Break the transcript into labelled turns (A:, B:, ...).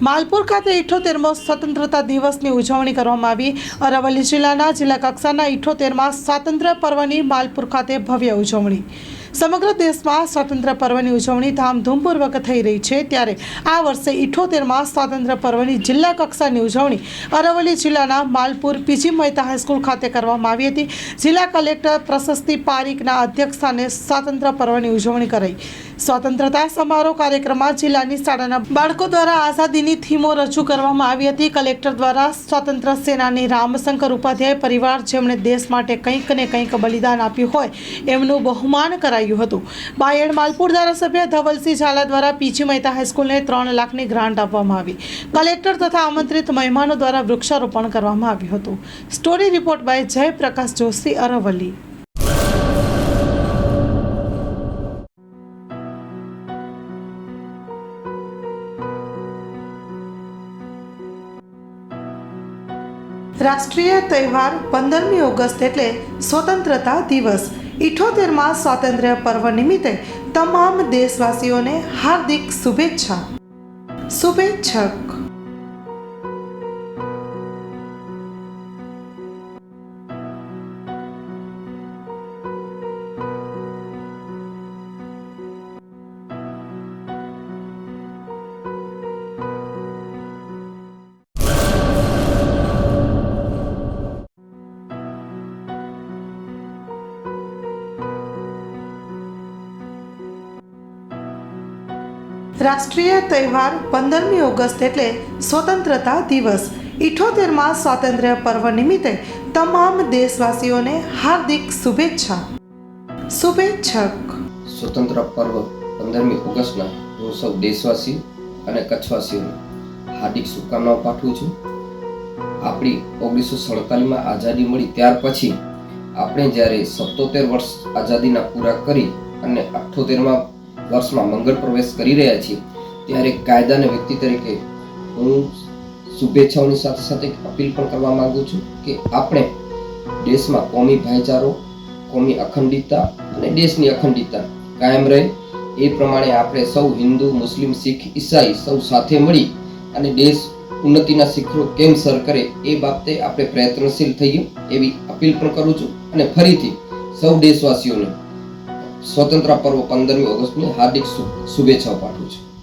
A: માલપુર ખાતે ઇઠોતેરમો સ્વતંત્રતા દિવસની ઉજવણી કરવામાં આવી. અરવલ્લી જિલ્લાના જિલ્લા કક્ષાના ઇઠોતેરમાં સ્વાતંત્ર્ય પર્વની માલપુર ખાતે ભવ્ય ઉજવણી. સમગ્ર દેશમાં સ્વાતંત્ર્ય પર્વની ઉજવણી ધામધૂમપૂર્વક થઈ રહી છે. ત્યારે આ વર્ષે ઇઠોતેરમાં સ્વાતંત્ર્ય પર્વની જિલ્લા કક્ષાની ઉજવણી અરવલ્લી જિલ્લાના માલપુર પીજી મહેતા હાઈસ્કૂલ ખાતે કરવામાં આવી હતી. જિલ્લા કલેક્ટર પ્રશસ્તિ પારીકના અધ્યક્ષસ્થાને સ્વાતંત્ર્ય પર્વની ઉજવણી કરાઈ. સ્વતંત્રતા સમારોહ કાર્યક્રમમાં જિલ્લાની શાળાના બાળકો દ્વારા આઝાદીની થીમો રજૂ કરવામાં આવી હતી. કલેક્ટર દ્વારા સ્વાતંત્ર્ય સેનાની રામશંકર ઉપાધ્યાય પરિવાર જેમણે દેશ માટે કંઈક ને કંઈક બલિદાન આપ્યું હોય, એમનું બહુમાન કરાયું હતું. બાયડ માલપુર ધારાસભ્ય ધવલસિંહ ઝાલા દ્વારા પીજી મહેતા હાઈસ્કૂલને ત્રણ લાખની ગ્રાન્ટ આપવામાં આવી. કલેક્ટર તથા આમંત્રિત મહેમાનો દ્વારા વૃક્ષારોપણ કરવામાં આવ્યું હતું. Story report by Jayprakash Joshi, Aravalli. રાષ્ટ્રીય તહેવાર પંદરમી ઓગસ્ટ એટલે સ્વતંત્રતા દિવસ. ઇઠોતેરમાં સ્વાતંત્ર્ય પર્વ નિમિત્તે તમામ દેશવાસીઓને હાર્દિક શુભેચ્છા. શુભેચ્છક. રાષ્ટ્રીય તહેવાર પંદરમી ઓગસ્ટ એટલે સ્વતંત્રતા દિવસ. ઇઠોતેરમાં સ્વાતંત્ર્ય પર્વ નિમિત્તે તમામ દેશવાસીઓને હાર્દિક શુભેચ્છા. શુભેચ્છક.
B: સ્વતંત્ર પર્વ પંદરમી ઓગસ્ટના હું સૌ દેશવાસી અને કચ્છવાસીઓને હાર્દિક શુભકામનાઓ પાઠવું છું. આપણી ઓગણીસો સડતાલીસમાં આઝાદી મળી ત્યાર પછી આપણે જ્યારે સત્તોતેર વર્ષ આઝાદીના પૂરા કરી અને અઠ્ઠોતેરમાં વર્ષમાં મંગળ પ્રવેશ કરી રહ્યા છીએ, ત્યારે કાયદાના વ્યક્તિ તરીકે હું શુભેચ્છાઓની સાથે સાથે અપીલ પણ કરવા માંગુ છું કે આપણે દેશમાં કોમી ભાઈચારો, કોમી અખંડિતતા અને દેશની અખંડિતતા કાયમ રહે. એ પ્રમાણે આપણે સૌ હિન્દુ, મુસ્લિમ, શીખ, ઈસાઈ સૌ સાથે મળી અને દેશ ઉન્નતિના શિખરો કેમ સર કરે એ બાબતે આપણે પ્રયત્નશીલ થઈએ એવી અપીલ પણ કરું છું અને ફરીથી સૌ દેશવાસીઓને સ્વતંત્ર પર્વ પંદરમી ઓગસ્ટની હાર્દિક શુભેચ્છાઓ પાઠવું છું.